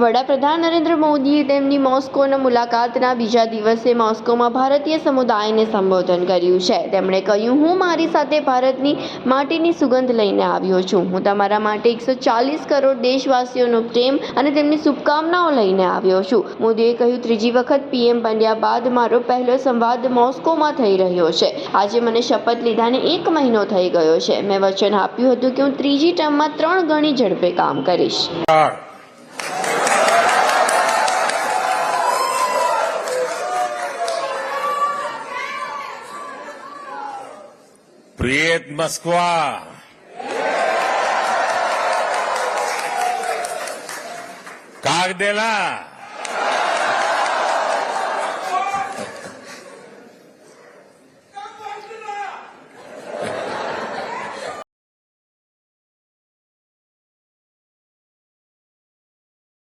વડાપ્રધાન નરેન્દ્ર મોદીએ તેમની મોસ્કોના મુલાકાતના બીજા દિવસે મોસ્કોમાં ભારતીય સમુદાયને સંબોધન કર્યું છે. તેમણે કહ્યું, હું મારી સાથે ભારતની માટીની સુગંધ લઈને આવ્યો છું. હું તમારા માટે એકસો ચાલીસ કરોડ દેશવાસીઓનો પ્રેમ અને તેમની શુભકામનાઓ લઈને આવ્યો છું. મોદીએ કહ્યું, ત્રીજી વખત પીએમ બન્યા બાદ મારો પહેલો સંવાદ મોસ્કોમાં થઈ રહ્યો છે. આજે મને શપથ લીધાને એક મહિનો થઈ ગયો છે. મેં વચન આપ્યું હતું કે હું ત્રીજી ટર્મમાં ત્રણ ગણી ઝડપે કામ કરીશ. Привет, Москва! Как дела?